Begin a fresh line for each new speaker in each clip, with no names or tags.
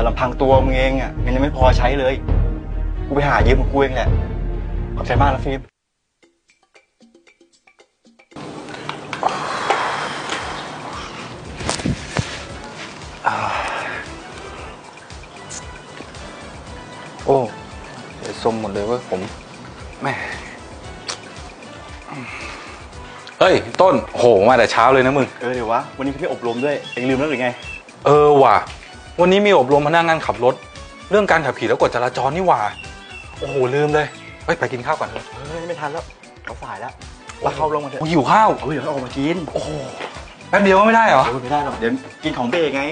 แต่ลำพังตัวมึงเองอะมันยังไม่พอใช้เลย กูไปหายืมของกูเองแหละ ขอบใจมากนะฟิล์ม
โอ้เดี๋ยวส้มหมดเลยเว้ยผมแม่เฮ้ย ต้นโหมาแต่เช้าเลยนะมึง
เออเดี๋ยววะ วันนี้พี่อบรมด้วย เองลืมแล้วหรือไง
เออว่ะ วันนี้มีอบรมพนักงานขับรถ เรื่องการขับขี่แล้วกฎจราจรนี่หว่า โอ้โหลืมเลยเฮ้ยไปกินข้าวก่อนเถอะ
เฮ้ยไม่ทันแล้วเขาสายแล้วเราเข้าลงมาเถอะ
โอ้หิวข้าว
เฮ้ยเดี๋ยวเราออกมากิน
โอ้โหแป๊บเดียวก็ไม่ได้เหรอ
เออไม่ได้หรอกเดี๋ยวกินของเบรกไง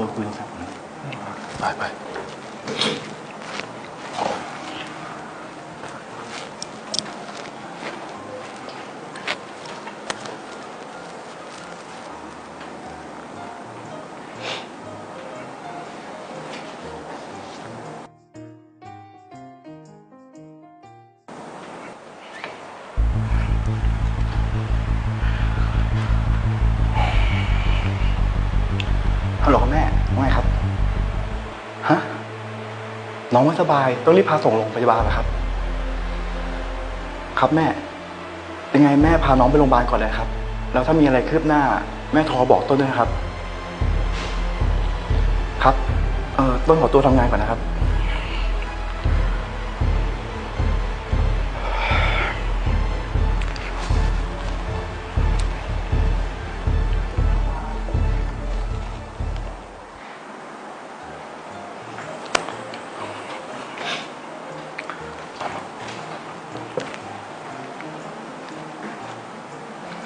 ตัวคุยโทรศัพท์นะ
ไปไป
หรอแม่ว่าไงครับ ฮะ น้องไม่สบาย ต้องรีบพาส่งโรงพยาบาลเหรอครับ ครับแม่ ยังไงแม่พาน้องไปโรงพยาบาลก่อนเลยครับ แล้วถ้ามีอะไรคืบหน้า แม่โทรบอกต้นด้วยนะครับ ครับ เอ่อ ต้นขอตัวทำงานก่อนนะครับ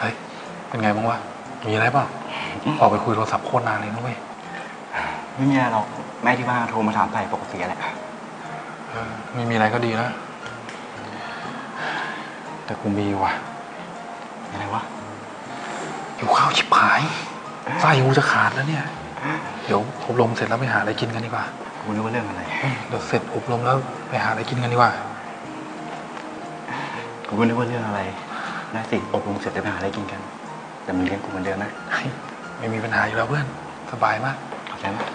เฮ้ย เป็นไงบ้างวะ มีอะไรเปล่าออกไปคุยโทรศัพท์โคตรนานเลยนะเว้ย
ไม่มีอะไรหรอกแม่ที่บ้านโทรมาถามไถ่ปกติแหละ
เออไม่มีอะไรก็ดีนะ แต่กูมีว่ะ
อะไรวะ
หิวข้าวชิบหายไส้กูจะขาดแล้วเนี่ย เดี๋ยวอบรมเสร็จแล้วไปหาอะไรกินกันดีกว่า
กูนึกว่าเรื่องอะไร
เดี๋ยวเสร็จอบรมแล้วไปหาอะไรกินกันดีกว่า
กูก็นึกว่าเรื่องอะไร น่าสิอบรมเสร็จจะไปหาอะไรกินกันแต่มึงเลี้ยงกูเหมือนเดิมนะ
เฮ้ยไม่มีปัญหาอยู่แล้วเพื่อน สบายมาก
ขอบใจมาก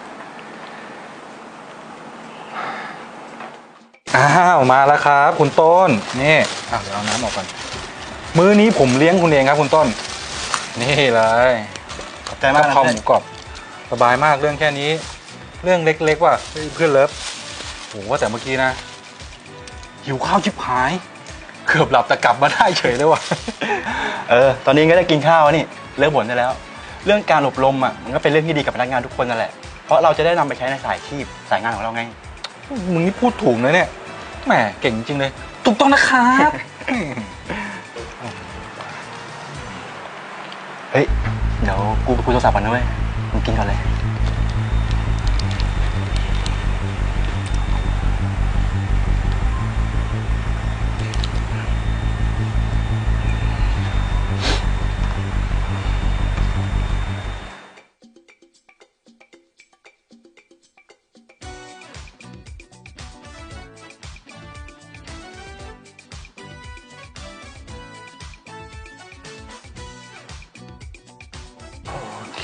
อ้าวมาแล้วครับ คุณต้นนี่อ้าวเดี๋ยวเอาน้ำออกก่อนมื้อนี้ผมเลี้ยงคุณเองครับ คุณต้น นี่เลย
ขอบใจมากนะ
ข้าวห
เพื่อน
มูกรอบสบายมากเรื่องแค่นี้ เรื่องเล็กๆว่ะเพื่อนเลิฟโหว่าแต่เมื่อกี้นะหิวข้าวชิบหาย เกือบหลับแต่กลับมาได้เฉยเลยว่ะ
เออ ตอนนี้ก็ได้กินข้าวแล้วนี่ เลิกบ่นได้แล้ว เรื่องการอบรมอะ มันก็เป็นเรื่องที่ดีกับพนักงานทุกคนนั่นแหละ เพราะเราจะได้นำไปใช้ในสายอาชีพสายงานของเราไง
มึงนี่พูดถูกนะเนี่ย แหมเก่งจริงเลย ถูกต้องนะครับ
เฮ้ย เดี๋ยวกูไปคุยโทรศัพท์ก่อนนะเว้ยมึงกินก่อนเลย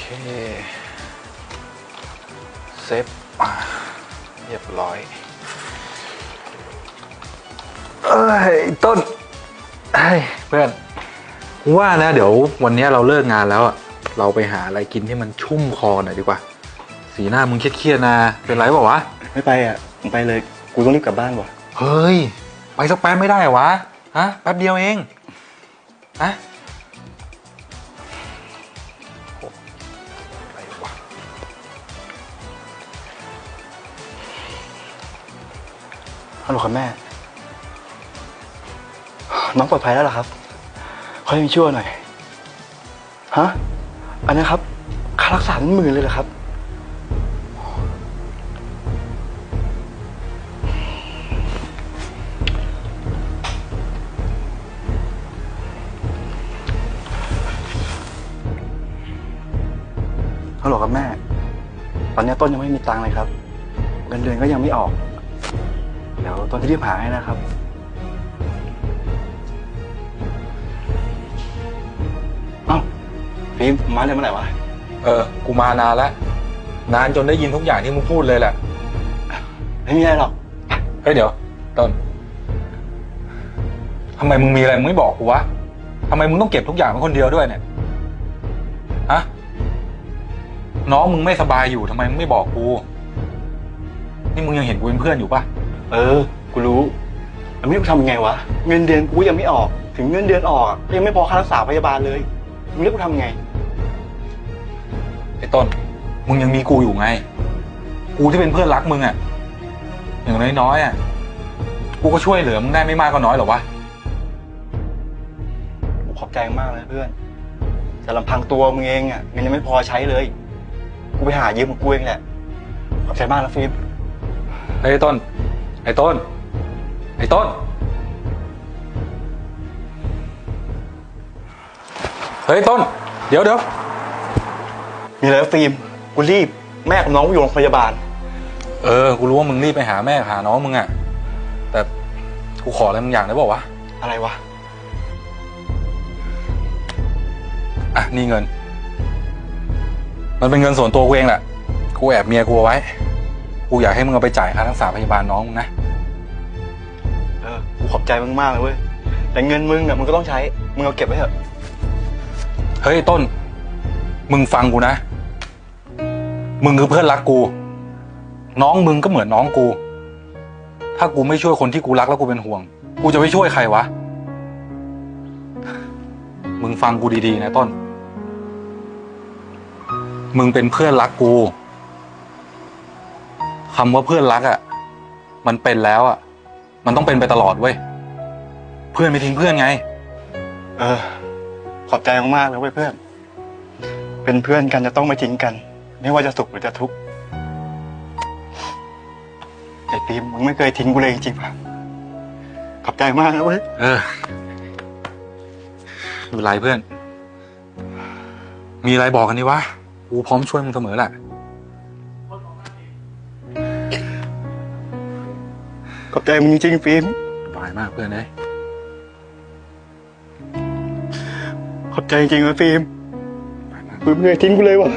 เคเซฟอะเรียบร้อย เอ้ย ต้นเฮ้ยเพื่อนว่านะ เดี๋ยววันนี้เราเลิกงานแล้วอะเราไปหาอะไรกินที่มันชุ่มคอหน่อยดีกว่า สีหน้ามึงเครียดๆนะ เป็นไรเปล่าวะ
ไม่ไปอะมึงไปเลย กูต้องรีบกลับบ้านว่ะ
เฮ้ย ไปสักแป๊บไม่ได้เหรอวะ ฮะ แป๊บเดียวเอง ฮะ
ฮัลโหลครับแม่ น้องปลอดภัยแล้วหรอครับขอให้มีชั่วหน่อย ฮะ อันนี้ครับ ค่ารักษาเป็นหมื่นเลยเหรอครับ ฮัลโหลครับแม่ ตอนนี้ต้นยังไม่มีตังค์เลยครับ เงินเดือนก็ยังไม่ออก เดี๋ยวต้นจะรีบหาให้นะครับ เอ้าฟิล์มมาเลยเมื่อไหร่วะ
เออ กูมานานแล้ว นานจนได้ยินทุกอย่างที่มึงพูดเลยแหละ
ไม่มีอะไรหรอก
เฮ้ยเดี๋ยวต้นทำไมมึงมีอะไรมึงไม่บอกกูวะทำไมมึงต้องเก็บทุกอย่างเป็นคนเดียวด้วยเนี่ย ฮะ น้องมึงไม่สบายอยู่ทำไมมึงไม่บอกกู นี่มึงยังเห็นกูเป็นเพื่อนอยู่ปะ
เออ กูรู้แล้วไม่รู้ทำยังไงวะ เงินเดือนกูยังไม่ออก ถึงเงินเดือนออกอะก็ยังไม่พอค่ารักษาพยาบาลเลยมึงเรียกกูทำไง
ไอ้ต้น มึงยังมีกูอยู่ไง กูที่เป็นเพื่อนรักมึงอะอย่างน้อยๆอะกูก็ช่วยเหลือมึงได้ไม่มากก็น้อยหรอวะ
กูขอบใจมากเลยเพื่อน แต่ลำพังตัวมึงเองอะเงินยังไม่พอใช้เลย กูไปหายืมของกูเองแหละ ขอบใจมากนะฟิล์ม
ไอ้ต้น ไอ้ต้น ไอ้ต้น เฮ้ยต้น เดี๋ยวเดี๋ยว
มีอะไรวะฟิล์มกูรีบ แม่กับน้องกูอยู่โรงพยาบาล
เออ กูรู้ว่ามึงรีบไปหาแม่หาน้องมึงอะแต่กูขออะไรมึงอย่างได้บอกวะ
อะไรวะ
อะนี่เงิน มันเป็นเงินส่วนตัวกูเองแหละ กูแอบเมียกูเอาไว้ กูอยากให้มึงเอาไปจ่ายค่ารักษาพยาบาลน้องมึงนะ
เออ กูขอบใจมึงมากเลยเว้ย แต่เงินมึงอะมึงก็ต้องใช้ มึงเอาเก็บไว้เถอะ
เฮ้ยต้น มึงฟังกูนะ มึงคือเพื่อนรักกู น้องมึงก็เหมือนน้องกู ถ้ากูไม่ช่วยคนที่กูรักแล้วกูเป็นห่วง กูจะไปช่วยใครวะ มึงฟังกูดีๆนะต้น มึงเป็นเพื่อนรักกูคำว่าเพื่อนรักอะ่ะ มันเป็นแล้วอะ่ะ มันต้องเป็นไปตลอดเว้ย เพื่อนไม่ทิ้งเพื่อนไง
เออ ขอบใจมากๆเลยเว้ยเพื่อน เป็นเพื่อนกันจะต้องไม่ทิ้งกัน ไม่ว่าจะสุขหรือจะทุกข์ไอ้ฟิล์มมึงไม่เคยทิ้งกูเลยจริงๆป่ะขอบใจมากนะเว้ย
เออไม่เป็นไรเพื่อน มีอะไรบอกกันดีวะ กูพร้อมช่วยมึงเสมอแหละ
ขอบใจมึงจริงๆฟิล์ม
สบายมากเพื่อนเอ้ย
ขอบใจจริงๆนะฟิล์ม
สบายมาก
ฟิล์มไม่เคยทิ้งกูเลยว่ะ